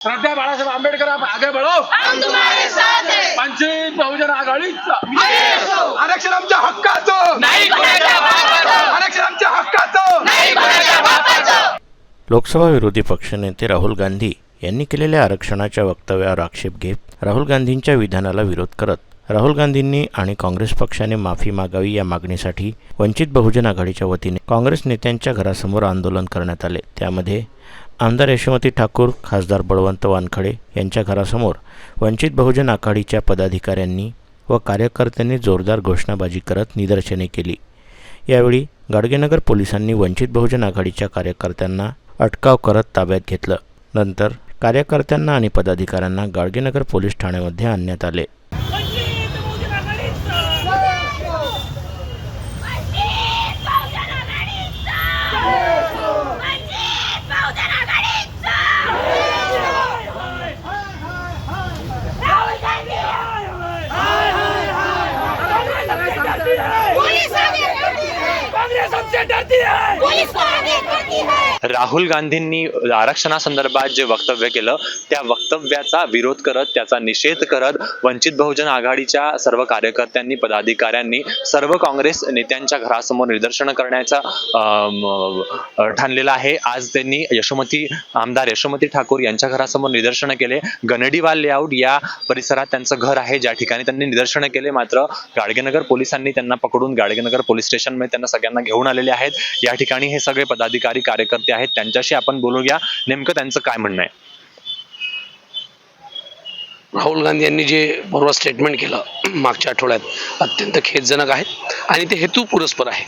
श्रद्धा बाळासाहेब आंबेडकर आप आगे बढ़ो. हम तुम्हारे साथ हैं. वंचित बहुजन आघाडीचा. असो. आरक्षण आमच्या हक्काचं. नाही कोणाच्या बापाचं. आरक्षण आमच्या हक्काचं. नाही कोणाच्या बापाचं. लोकसभा विरोधी पक्षनेते राहुल गांधी यांनी केलेल्या आरक्षणाच्या वक्तव्यावर आक्षेप घेत राहुल गांधींच्या विधानाला विरोध करत राहुल गांधींनी आणि काँग्रेस पक्षाने माफी मागावी या मागणीसाठी वंचित बहुजन आघाडीच्या वतीने काँग्रेस नेत्यांच्या घरासमोर आंदोलन करण्यात आले. त्यामध्ये आमदार यशोमती ठाकूर खासदार बळवंत वानखडे यांच्या घरासमोर वंचित बहुजन आघाडीच्या पदाधिकाऱ्यांनी व कार्यकर्त्यांनी जोरदार घोषणाबाजी करत निदर्शने केली. यावेळी गाडगेनगर पोलिसांनी वंचित बहुजन आघाडीच्या कार्यकर्त्यांना अटकाव करत ताब्यात घेतलं. नंतर कार्यकर्त्यांना आणि पदाधिकाऱ्यांना गाडगेनगर पोलीस ठाण्यामध्ये आणण्यात आले. हमसे डरती है पुलिस को आगे बढ़ती है राहुल गांधींनी आरक्षणासंदर्भात जे वक्तव्य केलं त्या वक्तव्याचा विरोध करत त्याचा निषेध करत वंचित बहुजन आघाडीच्या सर्व कार्यकर्त्यांनी पदाधिकाऱ्यांनी सर्व काँग्रेस नेत्यांच्या घरासमोर निदर्शनं करण्याचा अम, ठाणलेलं आहे. आज त्यांनी यशोमती आमदार यशोमती ठाकूर यांच्या घरासमोर निदर्शनं केले. गणडीवाल लेआउट या परिसरात त्यांचं घर आहे. ज्या ठिकाणी त्यांनी निदर्शनं केले मात्र गाडगेनगर पोलिसांनी त्यांना पकडून गाडगेनगर पोलीस स्टेशनमध्ये त्यांना सगळ्यांना घेऊन आलेले आहेत. या ठिकाणी हे सगळे पदाधिकारी कार्यकर्ते आहेत त्यांच्याशी आपण बोलूया. नेमकं त्यांचं काय म्हणणं आहे? राहुल गांधी यांनी जे परवा स्टेटमेंट केलं मागच्या आठवड्यात अत्यंत खेदजनक आहे आणि ते हेतू पुरस्पर आहे.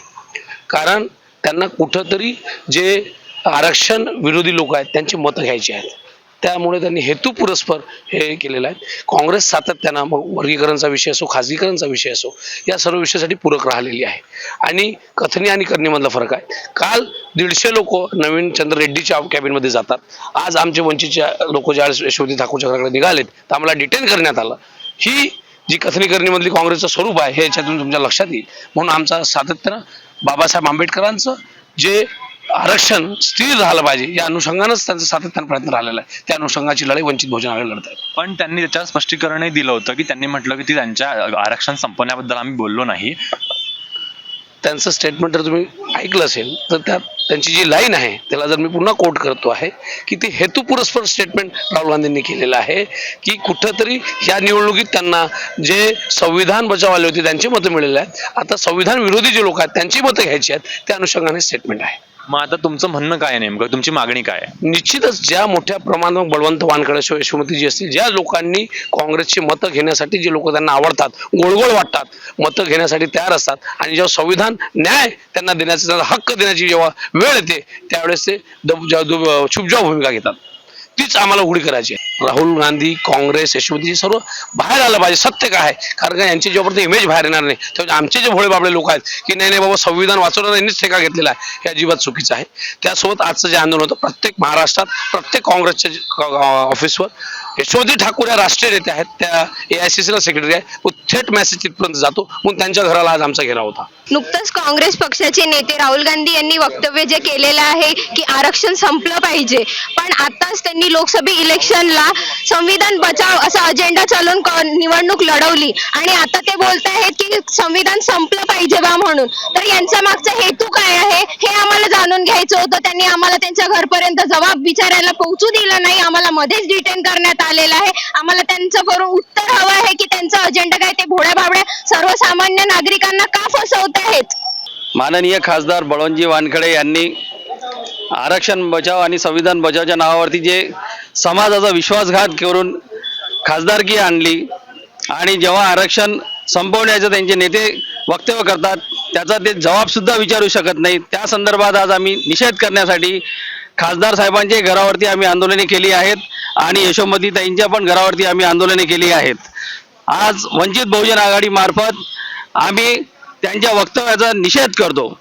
कारण त्यांना कुठंतरी जे आरक्षण विरोधी लोक आहेत त्यांची मतं घ्यायची आहेत. त्यामुळे त्यांनी हेतू पुरस्पर हे केलेलं आहे काँग्रेस सातत्यानं मग वर्गीकरणचा विषय असो खाजगीकरणचा विषय असो या सर्व विषयासाठी पूरक राहिलेली आहे. आणि कथनी आणि करणीमधला फरक आहे. काल दीडशे लोक नवीन चंद्र रेड्डीच्या कॅबिनमध्ये जातात. आज आमचे वंचितच्या लोक ज्या यशवंती ठाकूरच्या घराकडे निघालेत तर आम्हाला डिटेन करण्यात आलं. ही जी कथनी करणीमधली काँग्रेसचं स्वरूप आहे हे याच्यातून तुमच्या लक्षात येईल. म्हणून आमचा सातत्यानं बाबासाहेब आंबेडकरांचं जे आरक्षण स्थिर झालं पाहिजे. या अनुषंगानंच त्यांचा सातत्यानं प्रयत्न राहिलेला आहे. त्या अनुषंगाची लढाई वंचित बहुजन आघाडी लढत आहे. पण त्यांनी त्याच्यावर स्पष्टीकरणही दिलं होतं की त्यांनी म्हटलं की ती त्यांच्या आरक्षण संपवण्याबद्दल आम्ही बोललो नाही. त्यांचं स्टेटमेंट जर तुम्ही ऐकलं असेल तर त्यात त्यांची जी लाईन आहे त्याला जर मी पुन्हा कोट करतो आहे की ते हेतुपुरस्पर स्टेटमेंट राहुल गांधींनी केलेलं आहे की कुठंतरी या निवडणुकीत त्यांना जे संविधान बचावले होते त्यांची मतं मिळाले आहेत. आता संविधान विरोधी जे लोक आहेत त्यांची मतं घ्यायची आहेत त्या अनुषंगाने स्टेटमेंट आहे. मग आता तुमचं म्हणणं काय आहे नेमकं? तुमची मागणी काय आहे? निश्चितच ज्या मोठ्या प्रमाणात बळवंत वानकडे शिवाय यशोमती जी असतील ज्या लोकांनी काँग्रेसची मतं घेण्यासाठी जे लोक त्यांना आवडतात गोळगोळ वाटतात मतं घेण्यासाठी तयार असतात आणि जेव्हा संविधान न्याय त्यांना देण्याचा त्यांना हक्क देण्याची जेव्हा वेळ येते त्यावेळेस ते छुपजाव भूमिका घेतात. तीच आम्हाला उघडी करायची आहे. राहुल गांधी काँग्रेस यशवंती सर्व बाहेर आलं पाहिजे. सत्य काय आहे? कारण का यांची जोपर्यंत इमेज बाहेर येणार नाही तेव्हा आमचे जे भोळे बाबळे लोक आहेत की नाही नाही बाबा संविधान वाचवणारा यांनीच ठेका घेतलेला आहे हे अजिबात चुकीचं आहे. त्यासोबत आजचं जे आंदोलन होतं प्रत्येक महाराष्ट्रात प्रत्येक काँग्रेसच्या ऑफिसवर यशवंती ठाकूर या राष्ट्रीय नेते आहेत त्या ए आय सी सीला सेक्रेटरी आहे. थेट मेसेज तिथपर्यंत जातो. म्हणून त्यांच्या घराला आज आमचा घेराव होता. नुकतंच काँग्रेस पक्षाचे नेते राहुल गांधी यांनी वक्तव्य जे केलेलं आहे की आरक्षण संपलं पाहिजे. पण आताच त्यांनी लोकसभा इलेक्शनला संविधान बचाव असा अजेंडा चालून निवडणूक लढवली. आणि आता ते बोलत आहेत की संविधान संपलं पाहिजे बा म्हणून. तर यांचा मागचा हेतू काय आहे हे आम्हाला जाणून होतं त्यांनी आम्हाला त्यांच्या घरपर्यंत जबाब विचारायला पोहोचू दिला नाही. आम्हाला मध्येच डिटेन करण्यात आलेलं आहे. आम्हाला त्यांचं करून उत्तर हवं आहे की त्यांचा अजेंडा काय ते भोड्या भाबड्या सर्वसामान्य नागरिकांना का फसवत आहेत? माननीय खासदार बळवंजी वानखडे यांनी आरक्षण बचाव आणि संविधान बचावच्या नावावरती जे समाजाचा विश्वासघात करून खासदारकी आणली आणि जेव्हा आरक्षण संपवण्याचं त्यांचे नेते वक्तव्य करतात त्याचा ते जबाबसुद्धा विचारू शकत नाही. त्या संदर्भात आज आम्ही निषेध करण्यासाठी खासदार साहेबांच्या घरावरती आम्ही आंदोलने केली आहेत आणि यशोमती ताईंच्या पण घरावरती आम्ही आंदोलने केली आहेत. आज वंचित बहुजन आघाडी मार्फत आम्ही त्यांच्या वक्तव्याचा निषेध करतो.